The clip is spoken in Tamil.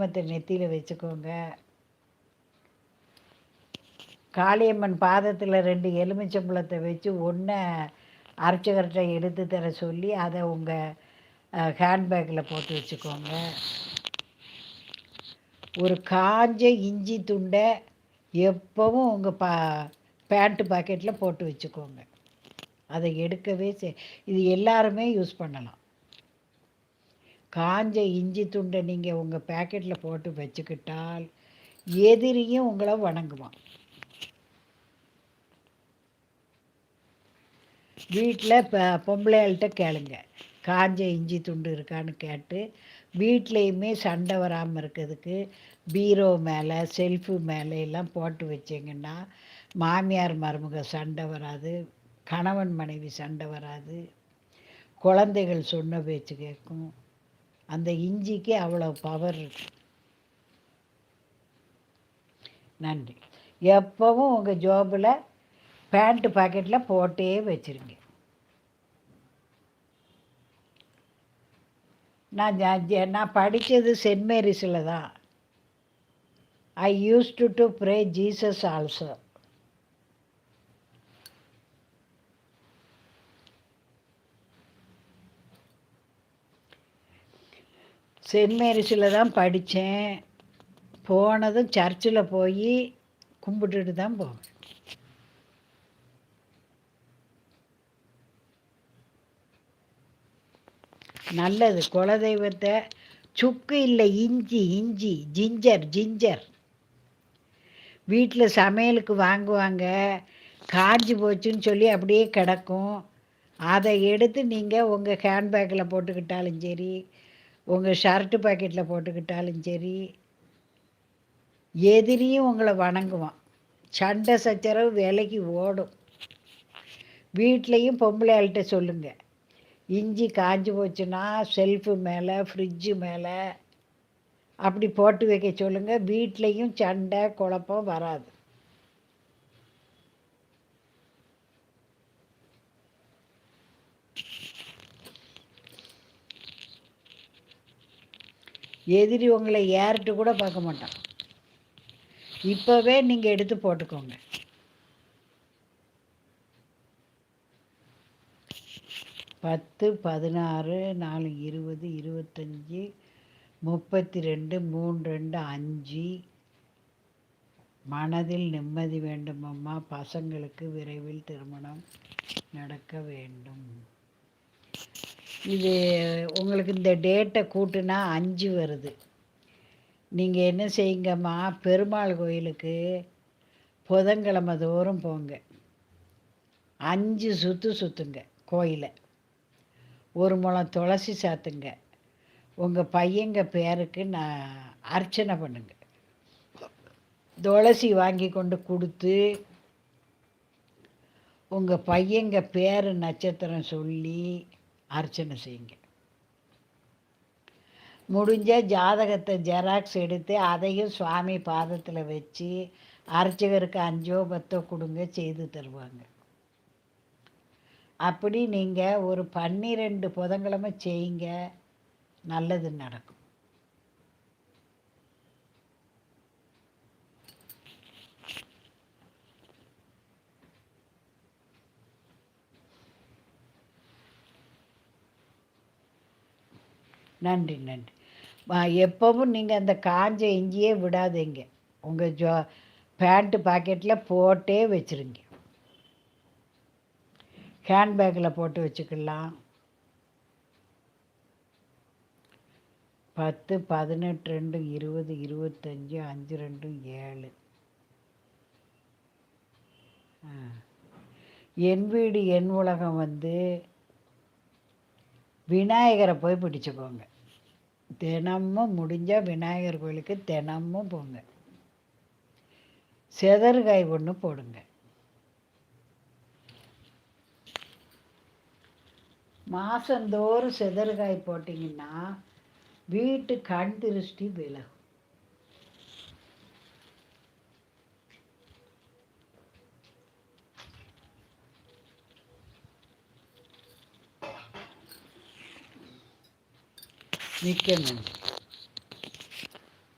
மற்ற நெத்தியில் வச்சுக்கோங்க. காளியம்மன் பாதத்தில் ரெண்டு எலுமிச்சம்பழத்தை வச்சு ஒன்றை அரைச்சகரட்டை எடுத்து தர சொல்லி அதை உங்கள் ஹேண்ட்பேக்கில் போட்டு வச்சுக்கோங்க. ஒரு காஞ்ச இஞ்சி துண்டை எப்போவும் உங்கள் பா பேண்ட்டு பாக்கெட்டில் போட்டு வச்சுக்கோங்க. அதை எடுக்கவே செய் இது எல்லாருமே யூஸ் பண்ணலாம். காஞ்ச இஞ்சி துண்டை நீங்கள் உங்கள் பேக்கெட்டில் போட்டு வச்சுக்கிட்டால் எதிரியும் உங்களை வணங்குவான். வீட்டில் இப்போ பொம்பளைகள்கிட்ட கேளுங்க. காஞ்ச இஞ்சி துண்டு இருக்கான்னு கேட்டு வீட்லேயுமே சண்டை வராமல் இருக்கிறதுக்கு பீரோ மேலே செல்ஃபு மேலே எல்லாம் போட்டு வச்சிங்கன்னா மாமியார் மருமக சண்டை வராது கணவன் மனைவி சண்டை வராது குழந்தைகள் சொன்ன பேச்சு கேட்கும். அந்த இஞ்சிக்கு அவ்வளோ பவர் நன்றி. எப்போவும் உங்கள் ஜோபில் பேண்ட்டு பாக்கெட்டில் போட்டே வச்சுருங்க. நான் நான் படித்தது சென்ட் மேரிஸில் தான். I use to to pray Jesus also Saint மேரிஸில் தான் படித்தேன். போனதும் சர்ச்சில் போய் கும்பிட்டுட்டு தான் போவேன். நல்லது குலதெய்வத்தை சுக்கு இல்லை இஞ்சி இஞ்சி ஜிஞ்சர் ஜிஞ்சர். வீட்டில் சமையலுக்கு வாங்குவாங்க. காஞ்சி போச்சுன்னு சொல்லி அப்படியே கிடக்கும். அதை எடுத்து நீங்கள் உங்கள் ஹேண்ட்பேக்கில் போட்டுக்கிட்டாலும் சரி உங்கள் ஷர்ட்டு பாக்கெட்டில் போட்டுக்கிட்டாலும் சரி எதிரியும் உங்களை வணங்குவான். சண்டை சச்சரவு வேலைக்கு ஓடும். வீட்லேயும் பொம்பளையாள்கிட்ட சொல்லுங்கள் இஞ்சி காஞ்சி போச்சுன்னா செல்ஃபு மேலே ஃப்ரிட்ஜு மேலே அப்படி போட்டு வைக்க சொல்லுங்கள் வீட்லேயும் சண்டை குழப்பம் வராது. எதிரி உங்களை ஏறிட்டு கூட பார்க்க மாட்டான். இப்போவே நீங்கள் எடுத்து போட்டுக்கோங்க. பத்து பதினாறு நாலு இருபது இருபத்தஞ்சி முப்பத்தி ரெண்டு மூணு ரெண்டு அஞ்சு. மனதில் நிம்மதி வேண்டுமம்மா. பசங்களுக்கு விரைவில் திருமணம் நடக்க வேண்டும். இது உங்களுக்கு இந்த டேட்டை கூட்டுனா அஞ்சு வருது. நீங்கள் என்ன செய்யுங்கம்மா பெருமாள் கோயிலுக்கு புதன்கிழமை தோறும் போங்க. அஞ்சு சுற்று சுற்றுங்க கோயிலை. ஒரு முளம் துளசி சாத்துங்க. உங்கள் பையங்க பேருக்கு நான் அர்ச்சனை பண்ணுங்க. துளசி வாங்கி கொண்டு கொடுத்து உங்கள் பையங்க பேர் நட்சத்திரம் சொல்லி அர்ச்சனை செய்யுங்க. முடிஞ்ச ஜாதகத்தை ஜெராக்ஸ் எடுத்து அதையும் சுவாமி பாதத்தில் வச்சு அர்ச்சகருக்கு அஞ்சோ பத்தோ கொடுங்க செய்து தருவாங்க. அப்படி நீங்கள் ஒரு பன்னிரெண்டு புதன்கிழமை செய்யுங்க. நல்லது நடக்கும். நன்றி நன்றி. எப்பவும் நீங்கள் அந்த காஞ்ச இஞ்சியே விடாதீங்க. உங்கள் ஜோ பேண்ட்டு பாக்கெட்டில் போட்டே வச்சுருங்க. ஹேண்ட்பேக்கில் போட்டு வச்சுக்கலாம். பத்து பதினெட்டு ரெண்டு இருபது இருபத்தஞ்சி அஞ்சு ரெண்டு ஏழு. என் வீடு என் உலகம் வந்து விநாயகரை போய் பிடிச்சிக்கோங்க தினமும் முடிஞ்சால் விநாயகர் கோயிலுக்கு தினமும் போங்க. செதறுகாய் ஒன்று போடுங்க. மாதந்தோறும் செதறுகாய் போட்டிங்கன்னா வீட்டு கண் திருஷ்டி விலகும். 你开门。